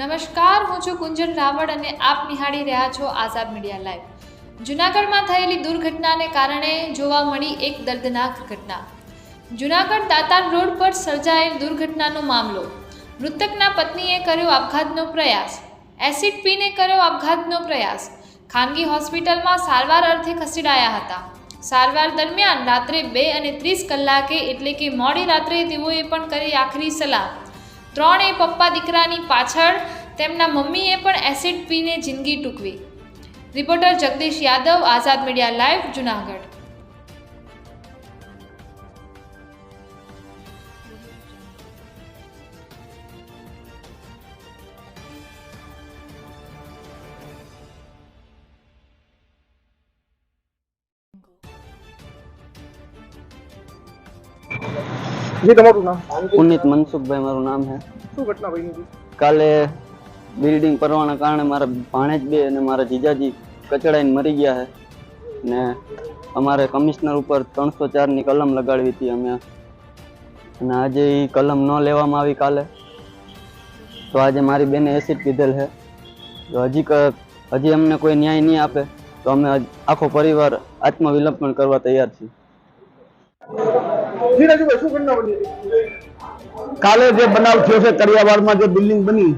નમસ્કાર, હું છું કુંજન રાવળ અને આપ નિહાળી રહ્યા છો આઝાદ મીડિયા લાઈવ. જૂનાગઢમાં થયેલી દુર્ઘટનાને કારણે જોવા મળી એક દર્દનાક ઘટના. જૂનાગઢ દાતાર રોડ પર સર્જાયેલ દુર્ઘટનાનો મામલો. મૃતકના પત્નીએ કર્યો આપઘાતનો પ્રયાસ. એસિડ પીને કર્યો આપઘાતનો પ્રયાસ. ખાનગી હોસ્પિટલમાં સારવાર અર્થે ખસેડાયા હતા. સારવાર દરમિયાન રાત્રે બે અને ત્રીસ કલાકે એટલે કે મોડી રાત્રે તેઓએ પણ કરી આખરી સલાહ. ત્રણેય પપ્પા દીકરાની પાછળ તેમના મમ્મીએ પણ એસિડ પીને જિંદગી ટૂંકવી. Reporter Jagdish Yadav, Azad media live, Junagadh. જી તમારું નામ પુનિત મનસુખભાઈ મારું નામ છે શું ઘટના બની કાલે બિલ્ડિંગ પરવાના કારણે મારા ભાણેજ બે અને મારા જીજાજી કચડાઈને મરી ગયા છે ને અમારે કમિશનર ઉપર ત્રણસો ચારની કલમ લગાડવી હતી અમે. અને આજે એ કલમ ન લેવામાં આવી કાલે. તો આજે મારી બેને એસિડ પીધેલ છે તો હજી હજી અમને કોઈ ન્યાય નહીં આપે. તો અમે આખો પરિવાર આત્મવિલંબન કરવા તૈયાર છીએ. કાલે જે બનાવ થયો છે કરિયાવાડમાં જે બિલ્ડિંગ બની,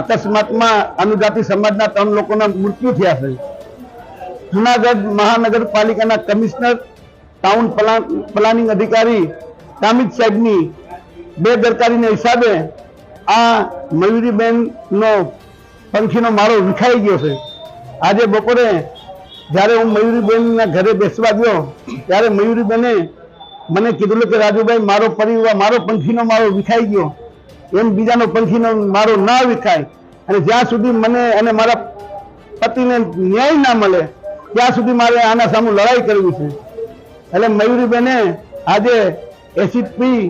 અકસ્માતમાં અનુજાતિ સમાજના ત્રણ લોકોના મૃત્યુ થયા છે. જુનાગઢ મહાનગરપાલિકાના કમિશનર, ટાઉન પ્લાનિંગ અધિકારી કામિત સાહેબની બેદરકારીના હિસાબે આ મયુરીબેન નો પંખીનો માળો વિખાઈ ગયો છે. આજે બપોરે જ્યારે હું મયુરીબેનના ઘરે બેસવા ગયો, ત્યારે મયુરીબેને મને કીધું કે રાજુભાઈ મારો પરિવાર મારો પંખીનો મારો વિખાઈ ગયો. એમ બીજાનો પંખીનો મારો ના વિખાય. અને જ્યાં સુધી મને અને મારા પતિને ન્યાય ના મળે ત્યાં સુધી મારે આના સામે લડાઈ કરવી છે. એટલે મયુરીબેને આજે એસિડ પી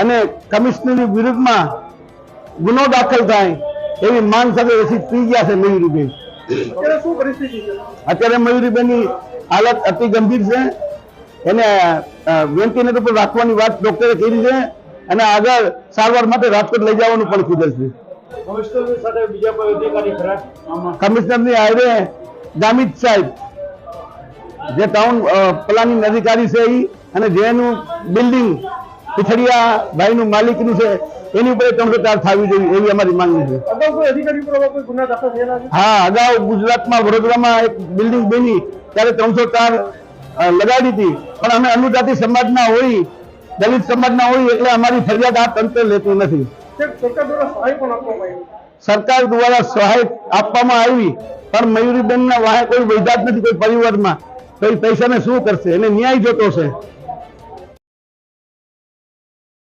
અને કમિશનરની વિરુદ્ધમાં ગુનો દાખલ થાય એવી માંગ સાથે એસિડ પી ગયા છે મયુરીબેન. અત્યારે મયુરીબેનની હાલત અતિ ગંભીર છે. એને વેન્ટિલેટર પર રાખવાની વાત ડોક્ટરે કરી છે અને આગળ સારવાર માટે રાજકોટ લઈ જવાનું પણ કીધું છે. કમિશનરની હારે ગામિત સાહેબ જે ટાઉન પ્લાનિંગ અધિકારી છે એ અને જેનું બિલ્ડિંગ પીઠડિયા ભાઈનું માલિકનું છે એની ઉપર ત્રણસો ચાર થવી જોઈએ એવી અમારી માંગણી છે. હા અગાઉ ગુજરાતમાં વડોદરામાં એક બિલ્ડિંગ બની ત્યારે ત્રણસો ચાર લગાડી હતી. પણ અમે અનુજાતિ સમાજના હોય દલિત સમાજના હોય એટલે અમારી ફરિયાદ આ તંત્ર લેતું નથી. સરકાર દ્વારા સહાય આપવામાં આવી. સરકાર દ્વારા સહાય આપવામાં આવી પણ મયુરીબેનના વાહે કોઈ વૈધાત નથી કોઈ પરિવારમાં. તો એ પૈસાને શું કરશે? એને ન્યાય જોતો છે